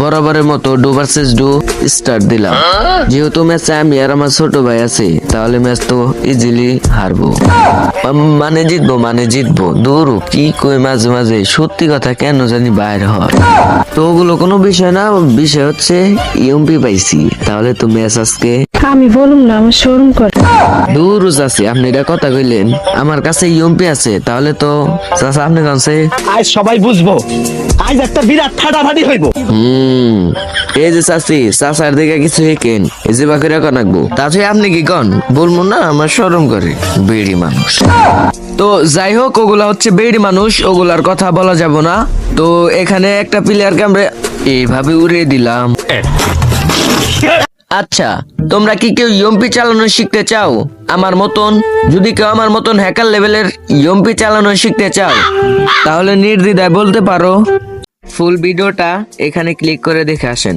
বরাবরের মতো do versus do start দিলাম। যেহেতু ম্যাচে আমি আর আমার ছোট ভাই আছে তাহলে ম্যাচ তো ইজিলি হারবো। মানে জিতবো মানে জিতবো। দূর কি কই মাঝে মাঝে? সত্যি কথা কেন জানি বাইর হয়। তো ওগুলো কোনো বিষয় না বিষয় হচ্ছে ইউএমপি পাইছি। তাহলে তো ম্যাচ আজকে আমি বলুম না আমার শোরুম করে। দূর আছে আপনি এটা কথা কইলেন। আমার কাছে ইউএমপি আছে তাহলে তো চাচা আপনি কাছে আজ সবাই বুঝব। আজ একটা বিরাট ফাটাফাটি হইব। হুম এই যে চাচি, চাচার দিকে কিছু হেকেন এই যে বাকি রাখা রাখব। তাছাড়া আপনি কি কন? বলব না, আমার সরম করে। বেড়ি মানুষ। তো যাই হোক, ওগুলা হচ্ছে বেড়ি মানুষ, ওগুলার কথা বলা যাব না। তো এখানে একটা প্লেয়ারকে আমরা এইভাবে উড়িয়ে দিলাম। আচ্ছা তোমরা কি কেউ ইয়ম্পি চালানো শিখতে চাও? আমার মতন, যদি কেউ আমার মতন হ্যাকার লেভেলের ইয়ম্পি চালানো শিখতে চাও, তাহলে নির্দ্বিধায় বলতে পারো। ফুল ভিডিওটা এখানে ক্লিক করে দেখে আসেন।